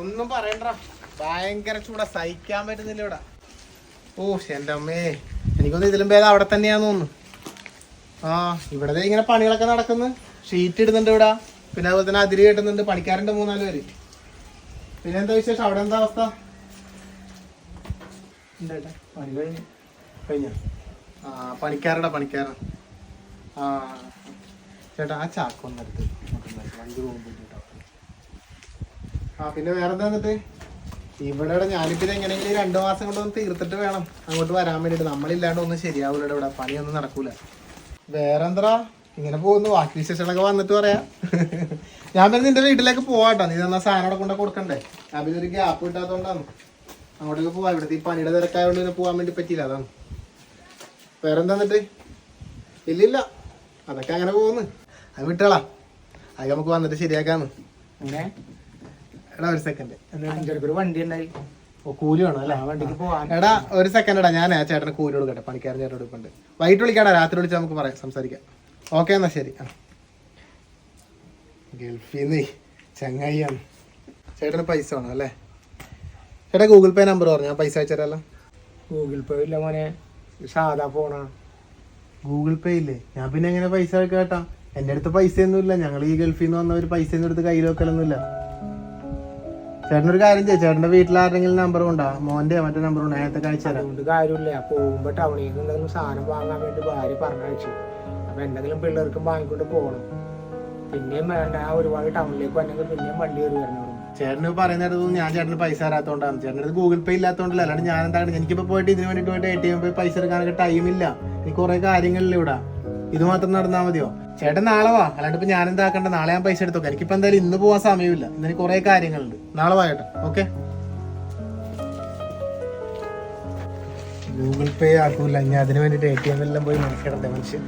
ഒന്നും പറയണ്ട ഭയങ്കര ചൂടാ. സഹിക്കാൻ പറ്റുന്നില്ല ഇവിടെ. ഓ എന്റെ അമ്മേ. എനിക്കൊന്നും ഇതിലും ഭേദം അവിടെ തന്നെയാന്ന് തോന്നുന്നു. ആ ഇവിടെ ഇങ്ങനെ പണികളൊക്കെ നടക്കുന്നു. ഷീറ്റ് ഇടുന്നുണ്ട് ഇവിടെ. പിന്നെ അതുപോലെ തന്നെ അതിരി കെട്ടുന്നുണ്ട്. പണിക്കാരുണ്ട് മൂന്നാൽ പേര്. പിന്നെ എന്താ വിശേഷം? അവിടെ എന്താ അവസ്ഥ? പണി കഴിഞ്ഞു. കഴിഞ്ഞ? ആ പണിക്കാരടാ പണിക്കാരാ ആ. ചേട്ടാ ആ ചാക്കൊന്നെടുത്ത് വണ്ടി പോകുമ്പോൾ കേട്ടോ ആ പിന്നെ വേറെന്താ എന്നിട്ട്? ഇവിടെ ഞാനിപ്പോ ഇത് എങ്ങനെയെങ്കിലും രണ്ടു മാസം കൊണ്ടൊന്ന് തീർത്തിട്ട് വേണം അങ്ങോട്ട് വരാൻ വേണ്ടിട്ട്. നമ്മളില്ലാണ്ട് ഒന്നും ശരിയാവൂല ഇവിടെ. ഇവിടെ പണിയൊന്നും നടക്കൂല. വേറെന്താ ഇങ്ങനെ പോകുന്നു. ബാക്കി വിശേഷങ്ങളൊക്കെ വന്നിട്ട് പറയാം. ഞാൻ പിന്നെ നിന്റെ വീട്ടിലേക്ക് പോവാട്ടോ. നീ തന്ന സാധനം അവിടെ കൊണ്ട കൊടുക്കണ്ടേ? ഞാൻ പിന്നെ ഒരു ഗ്യാപ്പ് കിട്ടാത്തോണ്ടാണ് അങ്ങോട്ടേക്ക് പോവാ. ഇവിടുത്തെ ഈ പണിയുടെ തിരക്കായതുകൊണ്ട് ഇങ്ങനെ പോവാൻ വേണ്ടി പറ്റിയില്ല. അതാണ്. വേറെന്താ എന്നിട്ട്? ഇല്ലില്ല. അതൊക്കെ അങ്ങനെ പോകുന്നു. അത് വിട്ടോളാം. അത് നമുക്ക് വന്നിട്ട് ശരിയാക്കാന്ന്. അങ്ങനെ എടാ ഒരു സെക്കൻഡ് ഒരു വണ്ടി ഉണ്ടായി. കൂലി വേണം അല്ലേ? വണ്ടിക്ക് പോവാൻ. എടാ ഒരു സെക്കൻഡ് എടാ ഞാൻ ആ ചേട്ടന് കൂലി കൊടുക്കട്ടെ. പണിക്കാരൻ ചേട്ടൻ കൊടുക്കണ്ട് വൈകിട്ട് വിളിക്കാടാ രാത്രി വിളിച്ചാൽ നമുക്ക് പറയാം സംസാരിക്കാം. ഓക്കെ എന്നാ ശരി. ആ. ഗൾഫിൽ നിന്ന് ചങ്ങായിയാണ്. ചേട്ടന് പൈസ വേണം അല്ലേ? ചേട്ടാ ഗൂഗിൾ പേ നമ്പർ പറഞ്ഞു? ഞാൻ പൈസ അയച്ചുതരാമല്ലോ ഗൂഗിൾ പേ ഇല്ല മോനെ. സാധാ ഫോണാ ഗൂഗിൾ പേ ഇല്ലേ? ഞാൻ പിന്നെ എങ്ങനെ പൈസ കേട്ടാ എന്റെ അടുത്ത് പൈസയൊന്നുമില്ല. ഞങ്ങൾ ഈ ഗൾഫിൽ നിന്ന് വന്നവർ പൈസ ഒന്നും എടുത്ത് കയ്യിൽ വെക്കലൊന്നുമില്ല. ചേട്ടനൊരു കാര്യം ചെയ്യും. ചേട്ടന്റെ വീട്ടിൽ ആരെങ്കിലും നമ്പർ ഉണ്ടോ? മോന്റെ മറ്റേ നമ്പർ ഉണ്ടോ? നേരത്തെ കഴിച്ചു തരാം. അതുകൊണ്ട് കാര്യമില്ല. പോകുമ്പോ ടൗണിലേക്ക് എന്തെങ്കിലും സാധനം വാങ്ങാൻ വേണ്ടി ഭാര്യ പറഞ്ഞയച്ചു. അപ്പൊ എന്തെങ്കിലും പിള്ളേർക്കും വാങ്ങിക്കൊണ്ട് പോകണം പിന്നെയും വേണ്ട. ആ ഒരുപാട് ടൗണിലേക്ക് വന്നെങ്കിൽ പിന്നെയും വണ്ടി കയറി വരണം. ചേട്ടന് പറയുന്നിടത്ത് ഞാൻ ചേട്ടന് പൈസ തരാത്തോണ്ടാണ്. ചേട്ടന്റെ ഗൂഗിൾ പേ ഇല്ലാത്തോണ്ടല്ല. അല്ലാണ്ട് ഞാൻ എന്താണ് എനിക്കിപ്പോ പോയിട്ട് ഇതിന് വേണ്ടിട്ട് പോയിട്ട് എ ടി എം പോയി പൈസ എടുക്കാനൊക്കെ ടൈമില്ല എനിക്ക് കുറെ കാര്യങ്ങളില്ല ഇവിടെ. ഇത് മാത്രം നടന്നാൽ മതിയോ? ചേട്ടൻ നാളെ വാ. അല്ലാണ്ട് ഇപ്പൊ ഞാൻ എന്താക്കണ്ട നാളെ ഞാൻ പൈസ എടുത്തോക്കാം. എനിക്കിപ്പോ എന്തായാലും ഇന്ന് പോവാൻ സമയമില്ല. ഇന്നെ കുറെ കാര്യങ്ങളുണ്ട്. നാളെ വാ ഓക്കെ? ഗൂഗിൾ പേ ആക്കൂല. ഞാൻ അതിനു വേണ്ടിട്ട് എ ടി എമ്മിലെല്ലാം പോയി മനസ്സിലാക്കട്ടെ മനുഷ്യൻ?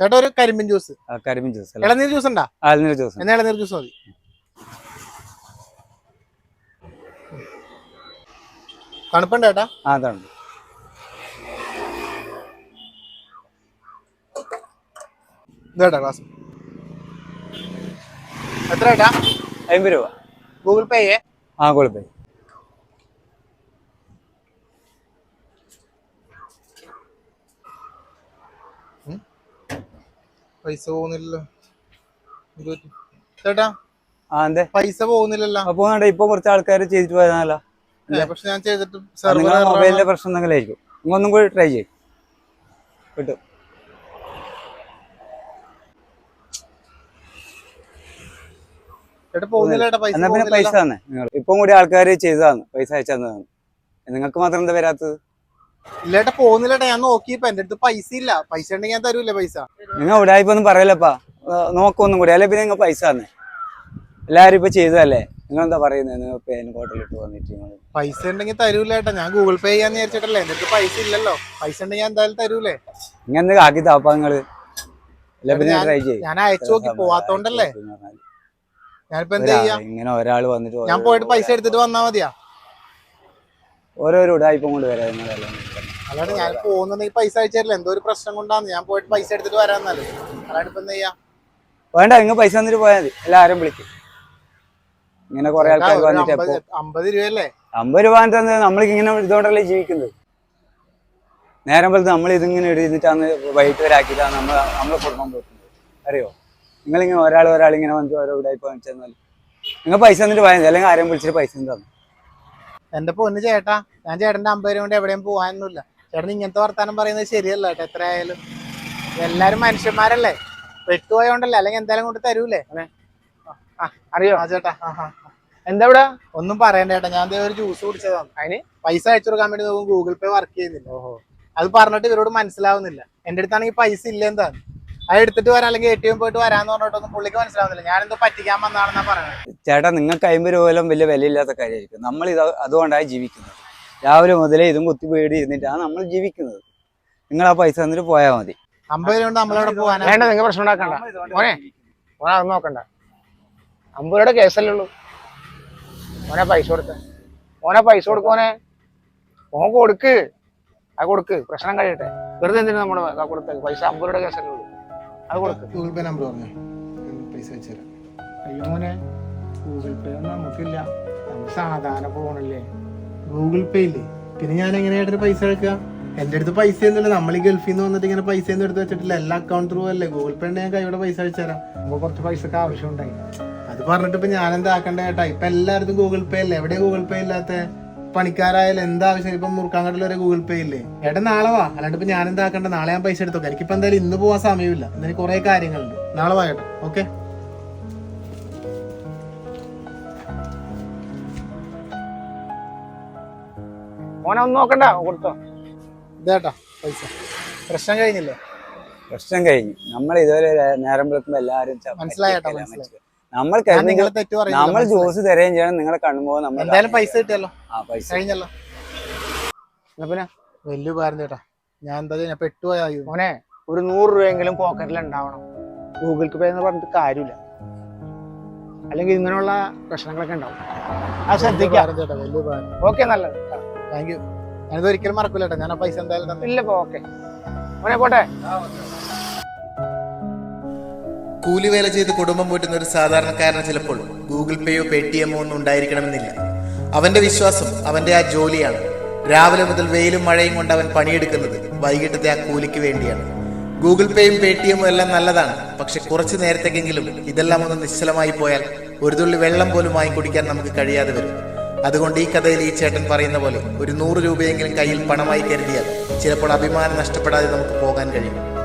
ചേട്ടാ ഒരു കരിമ്പിൻ ജ്യൂസ് ആ കരിമീൻ ജ്യൂസ് ഇളനീർ ജ്യൂസ് ഉണ്ടാ? ഇളനീർ ജ്യൂസ് എന്നാ ഇളനീർ ജ്യൂസ് മതി. തണുപ്പുണ്ട് ചേട്ടാ? ആ തണുപ്പ്. ഇതേട്ടാ ക്ലാസ് എത്ര ഏട്ടാ അമ്പത് രൂപ. ഗൂഗിൾ പേ ആ ഗൂഗിൾ കുഴപ്പമില്ല പൈസ പോകുന്നില്ലല്ലോ. ചേട്ടാ ആ എന്തേ? പൈസ പോകുന്നില്ലല്ലോ. പോകുന്നുണ്ട്. ഇപ്പൊ കുറച്ച് ആൾക്കാർ ചെയ്തിട്ട് പോയതാണല്ലോ. പക്ഷെ ഞാൻ ചെയ്തിട്ട് മൊബൈലിന്റെ പ്രശ്നം എന്തെങ്കിലും ആയിരിക്കും. ഒന്നും കൂടി ട്രൈ ചെയ്യും. കിട്ടും എന്നാ പിന്നെ പൈസ തന്നെ. ഇപ്പം കൂടി ആൾക്കാർ ചെയ്തതാണ് പൈസ അയച്ചു തന്നതാണ്. നിങ്ങൾക്ക് മാത്രം എന്താ വരാത്തത്? ഇല്ല പോകുന്നില്ലട്ടാ ഞാൻ നോക്കിയപ്പോ എന്റെ അടുത്ത് പൈസ ഇല്ല. പൈസ ഉണ്ടെങ്കിൽ ഞാൻ തരൂല്ലേ പൈസ. നിങ്ങൾ ഉടായ്പൊന്നും പറയലപ്പാ. നോക്കൊന്നും കൂടി. അല്ലെ പിന്നെ നിങ്ങൾ പൈസ തന്നെ? എല്ലാരും ഇപ്പൊ ചെയ്തതല്ലേ? നിങ്ങൾ എന്താ പറയുന്നത് ഹോട്ടലിട്ട് വന്നിട്ട് പൈസ ഉണ്ടെങ്കിൽ തരൂലേട്ടാ. ഞാൻ ഗൂഗിൾ പേ ചെയ്യാന്ന് വിചാരിച്ചിട്ടല്ലേ. എന്റെ അടുത്ത് പൈസ ഇല്ലല്ലോ. പൈസ ഉണ്ടെങ്കിൽ ഞാൻ എന്തായാലും തരൂലേ. ഇങ്ങനെ എന്തെങ്കിലും ആക്കി താപ്പാ നിങ്ങൾ? ഞാൻ അയച്ചു നോക്കി പോവാത്തോണ്ടല്ലേ. ഞാനിപ്പോ എന്താ ചെയ്യാ? ഇങ്ങനെ ഒരാൾ വന്നിട്ട് ഞാൻ പോയിട്ട് പൈസ എടുത്തിട്ട് വന്നാ മതിയാ. ഓരോരോ ഉടായ്പം കൊണ്ട് വരാം നിങ്ങളെല്ലാം അല്ലാണ്ട് ഞാൻ പോകുന്ന പൈസ അയച്ചു എന്തോ ഒരു പ്രശ്നം കൊണ്ടാന്ന്. ഞാൻ പോയിട്ട് പൈസ എടുത്തിട്ട് വരാന്നല്ലേ അല്ലാണ്ട് ഇപ്പൊ എന്താ ചെയ്യാ വേണ്ട നിങ്ങൾ പൈസ തന്നിട്ട് പോയാൽ മതി. എല്ലാരും വിളിക്കും. ഇങ്ങനെ കുറെ ആൾക്കാർ വന്നിട്ട് അമ്പത് രൂപയല്ലേ? അമ്പത് രൂപ തന്നെ നമ്മൾക്ക് ഇങ്ങനെ ഇതുകൊണ്ടല്ലേ ജീവിക്കുന്നത്? നേരം പോലത്തെ നമ്മൾ ഇതിങ്ങനെ എഴുതിയിട്ടാണ് വൈകിട്ട് വരെ ആക്കിയിട്ടാണ് നമ്മൾ നമ്മളെ കുടുംബം പോയിട്ടുണ്ട്. അറിയോ? നിങ്ങളിങ്ങനെ ഒരാൾ ഒരാൾ ഇങ്ങനെ വന്നിട്ട് ഓരോ ഇവിടെ തന്നാൽ നിങ്ങൾ പൈസ തന്നിട്ട് പോയാൽ മതി. അല്ലെങ്കിൽ ആരെയും വിളിച്ചിട്ട് പൈസ തന്നു. എന്റെ പൊന്ന് ചേട്ടാ ഞാൻ ചേട്ടന്റെ അമ്പത് രൂപ കൊണ്ട് എവിടെയും പോകാനൊന്നുമില്ല ചേട്ടൻ ഇങ്ങനത്തെ വർത്താനം പറയുന്നത് ശരിയല്ല കേട്ടോ എത്ര ആയാലും എല്ലാരും മനുഷ്യന്മാരല്ലേ? പെട്ടുപോയോണ്ടല്ലേ? അല്ലെങ്കിൽ എന്തായാലും കൊണ്ട് തരൂലേ? അറിയോ? ആ ചേട്ടാ. എന്താ ഇവിടെ? ഒന്നും പറയണ്ട ചേട്ടാ ഞാൻ ഒരു ജ്യൂസ് കുടിച്ചതാണ്. അതിന്? പൈസ അയച്ചു കൊടുക്കാൻ വേണ്ടി നോക്കും ഗൂഗിൾ പേ വർക്ക് ചെയ്യുന്നില്ല ഓഹോ. അത് പറഞ്ഞിട്ട് ഇവരോട് മനസ്സിലാവുന്നില്ല. എന്റെ അടുത്താണെങ്കിൽ പൈസ ഇല്ല എന്താണ് അത് എടുത്തിട്ട് വരാം അല്ലെങ്കിൽ എ ടി എം പോയിട്ട് വരാന്ന് പറഞ്ഞിട്ടൊന്നും പുള്ളിക്ക് മനസ്സിലാവുന്നില്ല. ഞാനെന്തോ പറ്റിക്കാൻ വന്നാണെന്നാ പറയുന്നത് ചേട്ടാ നിങ്ങൾക്ക് അമ്പത് രൂപ പോലും വലിയ വിലയില്ലാത്ത കാര്യമായിരിക്കും. നമ്മൾ ഇത് അതുകൊണ്ടാണ് ജീവിക്കുന്നത്. രാവിലെ മുതലേ ഇതും കുത്തി പേടി ഇരുന്നിട്ടാണ് നമ്മൾ ജീവിക്കുന്നത്. നിങ്ങൾ ആ പൈസ തന്നിട്ട് പോയാൽ മതി. അമ്പത് രൂപ കൊണ്ട് നമ്മളവിടെ പോകാൻ വേണ്ട നിങ്ങൾ പ്രശ്നം ഉണ്ടാക്കണ്ട. മോനെ മോനെ അത് നോക്കണ്ട. അമ്പത് രൂപയുടെ കേസല്ലേ ഉള്ളൂ. മോനെ പൈസ കൊടുക്ക. മോനെ പൈസ കൊടുക്കോനെ മോൻ കൊടുക്ക്. ആ കൊടുക്ക്. പ്രശ്നം കഴിയട്ടെ. വെറുതെ എന്തിനാ നമ്മൾ കൊടുത്തത്? പൈസ അമ്പത് രൂപയുടെ കേസല്ലേ ഉള്ളൂ. അത് കൊടുക്ക്. ഗൂഗിൾ പേ നമ്പർ പറഞ്ഞു. പൈസ വെച്ചുതരാം അയ്യോ മോനെ ഗൂഗിൾ പേ ഒന്നും നമുക്കില്ല. നമ്മൾ സാധാരണ ഫോണല്ലേ ഗൂഗിൾ പേ ഇല്ലേ? പിന്നെ ഞാൻ എങ്ങനെയായിട്ട് പൈസ എടുക്കുക എന്റെ അടുത്ത് പൈസ ഒന്നുമില്ല. നമ്മൾ ഈ ഗൾഫിൽ നിന്ന് വന്നിട്ട് ഇങ്ങനെ പൈസ ഒന്നും എടുത്ത് വെച്ചിട്ടില്ല. എല്ലാ അക്കൗണ്ട് ത്രൂ അല്ലേ? ഗൂഗിൾ പേ ഉണ്ടെങ്കിൽ ഞാൻ കൈയോടെ പൈസ അയച്ചു തരാം. നമുക്ക് കുറച്ച് പൈസക്ക് ആവശ്യമുണ്ടായി. അത് പറഞ്ഞിട്ട് ഇപ്പൊ ഞാൻ എന്താ ആക്കണ്ട ചേട്ടാ ഇപ്പൊ എല്ലായിടത്തും ഗൂഗിൾ പേ അല്ലേ? എവിടെ ഗൂഗിൾ പേ ഇല്ലാത്ത? പണിക്കാരായാലും എന്താ ആവശ്യം? ഇപ്പൊ മുറുക്കാങ്കടൽ വരെ ഗൂഗിൾ പേ ഇല്ലേ? ഏട്ടൻ നാളെ വാ. അല്ലാണ്ട് ഇപ്പൊ ഞാൻ എന്താ ആക്കണ്ട? നാളെ ഞാൻ പൈസ എടുത്തോക്കാം. എനിക്കിപ്പോ എന്തായാലും ഇന്ന് പോവാൻ സമയമില്ല. ഇന്നലെ കുറെ കാര്യങ്ങളുണ്ട്. നാളെ വാ ഏട്ടൻ ഓക്കെ? മോനെ ഒന്നും നോക്കണ്ട. കൊടുത്തോ. ഇതേട്ടാ പൈസ. പ്രശ്നം കഴിഞ്ഞില്ലേ? പ്രശ്നം കഴിഞ്ഞു. നമ്മൾ ഇതുവരെ നേരം വിളിക്കുമ്പോൾ എല്ലാവരും ച- മനസ്സിലായി നമ്മൾ ഞാൻ നമ്മൾ. ജ്യൂസ് തരുകയും ചെയ്യണം നിങ്ങളെ കണ്ണുമ്പോൾ നമ്മൾ എന്തായാലും പൈസ കിട്ടിയല്ലോ. ആ പൈസ കഴിഞ്ഞല്ലോ. എന്നാ പിന്നെ? വലിയ ഉപകാരം ചേട്ടാ ഞാൻ എന്താ ചെയ്യാ? പെട്ടുപോയാ മോനെ ഒരു നൂറ് രൂപയെങ്കിലും പോക്കറ്റിൽ ഉണ്ടാവണം ഗൂഗിൾ പേ എന്ന് പറഞ്ഞിട്ട് കാര്യമില്ല. അല്ലെങ്കിൽ ഇങ്ങനെയുള്ള പ്രശ്നങ്ങളൊക്കെ ഉണ്ടാവും അത് ശ്രദ്ധിക്കാം. ഓക്കെ നല്ലത്. താങ്ക് യു ഞാനിത് ഒരിക്കലും മറക്കൂല ഞാൻ ആ പൈസ എന്തായാലും ഇല്ല ഓക്കെ മോനെ പോട്ടെ. കൂലിവേല ചെയ്ത് കുടുംബം പോറ്റുന്ന ഒരു സാധാരണക്കാരന് ചിലപ്പോൾ ഗൂഗിൾ പേയോ പേടിഎമ്മോ ഒന്നും ഉണ്ടായിരിക്കണമെന്നില്ല. അവന്റെ വിശ്വാസം അവന്റെ ആ ജോലിയാണ്. രാവിലെ മുതൽ വെയിലും മഴയും കൊണ്ട് അവൻ പണിയെടുക്കുന്നത് വൈകിട്ടത്തെ ആ കൂലിക്ക് വേണ്ടിയാണ്. ഗൂഗിൾ പേയും പേടിഎമ്മും എല്ലാം നല്ലതാണ്. പക്ഷെ കുറച്ചു നേരത്തേക്കെങ്കിലും ഇതെല്ലാം ഒന്ന് നിശ്ചലമായി പോയാൽ ഒരു തുള്ളി വെള്ളം പോലും വാങ്ങി കുടിക്കാൻ നമുക്ക് കഴിയാതെ വരും. അതുകൊണ്ട് ഈ കഥയിൽ ഈ ചേട്ടൻ പറയുന്ന പോലെ ഒരു നൂറ് രൂപയെങ്കിലും കയ്യിൽ പണമായി കരുതിയാൽ ചിലപ്പോൾ അഭിമാനം നഷ്ടപ്പെടാതെ നമുക്ക് പോകാൻ കഴിയും.